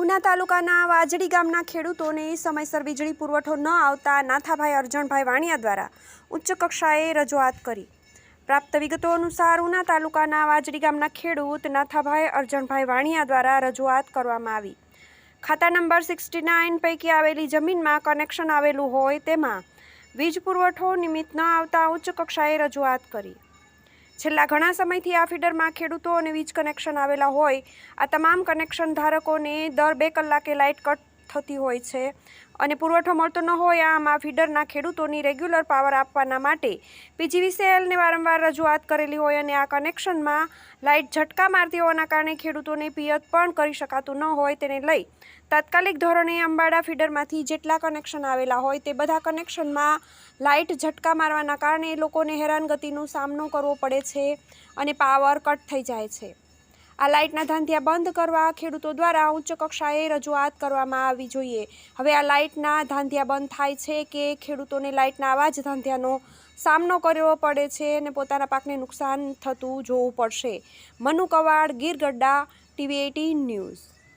ઉના તાલુકાના વાજડી ગામના ખેડૂતોને સમયસર વીજળી પુરવઠો ન આવતા નાથાભાઈ અરજણભાઈ વાણિયા દ્વારા ઉચ્ચ કક્ષાએ રજૂઆત કરી. પ્રાપ્ત વિગતો અનુસાર ઉના તાલુકાના વાજડી ગામના ખેડૂત નાથાભાઈ અરજણભાઈ વાણિયા દ્વારા રજૂઆત કરવામાં આવી. ખાતા નંબર સિક્સટી નાઇન પૈકી આવેલી જમીનમાં કનેક્શન આવેલું હોય તેમાં વીજ પુરવઠો નિમિત્ત ન આવતા ઉચ્ચ કક્ષાએ રજૂઆત કરી. છેલ્લા ઘણા સમયથી આ ફીડરમાં ખેડૂતો અને વીજ કનેક્શન આવેલા હોય. આ તમામ કનેક્શન ધારકોને દર બે કલાકે લાઇટ કટ થતી હોય છે. અને પુરવઠો મળતો ન હોય, આમ ફીડરના ખેડૂતોની રેગ્યુલર પાવર આપવાના માટે પીજીવીસીએલને વારંવાર રજૂઆત કરેલી હોય અને આ કનેક્શનમાં લાઇટ ઝટકા મારતી હોવાના કારણે ખેડૂતોને પિયત પણ કરી શકાતું ન હોય તેને લઈ તાત્કાલિક ધોરણે અંબાડા ફીડરમાંથી જેટલા કનેક્શન આવેલા હોય તે બધા કનેક્શનમાં લાઇટ ઝટકા મારવાના કારણે લોકોને હેરાનગતિનો સામનો કરવો પડે છે અને પાવર કટ થઈ જાય છે. આ લાઇટના ધાંધિયા બંધ કરવા ખેડૂતો દ્વારા ઉચ્ચ કક્ષાએ રજૂઆત કરવામાં આવવી જોઈએ. હવે આ લાઇટના ધાંધિયા બંધ થાય છે કે ખેડૂતોને લાઇટના આવા જ ધાંધિયાનો સામનો કરવો પડે છે અને પોતાના પાકને નુકસાન થતું જોવું પડશે. Manu Kavad, Gir TV eighteen news.